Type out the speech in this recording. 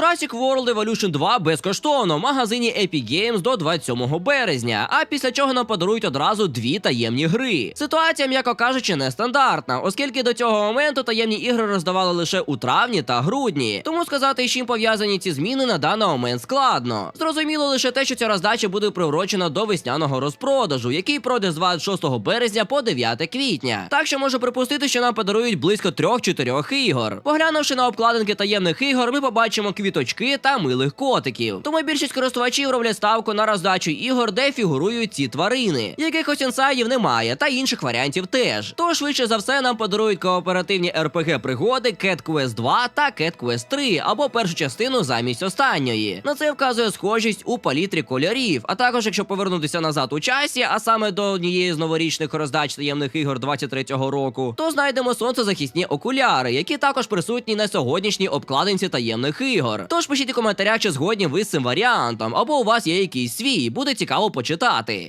Jurassic World Evolution 2 безкоштовно в магазині Epic Games до 27 березня, а після чого нам подарують одразу дві таємні гри. Ситуація, м'яко кажучи, нестандартна, оскільки до цього моменту таємні ігри роздавали лише у травні та грудні. Тому сказати, з чим пов'язані ці зміни на даний момент складно. Зрозуміло лише те, що ця роздача буде приурочена до весняного розпродажу, який пройде з 26 березня по 9 квітня. Так що можу припустити, що нам подарують близько 3-4 ігор. Поглянувши на обкладинки таємних ігор, ми побачимо квіточки та милих котиків. Тому більшість користувачів роблять ставку на роздачу ігор, де фігурують ці тварини. Якихось інсайдів немає, та інших варіантів теж. Тож швидше за все нам подарують кооперативні RPG пригоди Cat Quest 2 та Cat Quest 3 або першу частину замість останньої. На це вказує схожість у палітрі кольорів. А також, якщо повернутися назад у часі, а саме до однієї з новорічних роздач таємних ігор 23-го року, то знайдемо сонцезахисні окуляри, які також присутні на сьогоднішній обкладинці таємних ігор. Тож пишіть у коментарях, чи згодні ви з цим варіантом, або у вас є якийсь свій, буде цікаво почитати.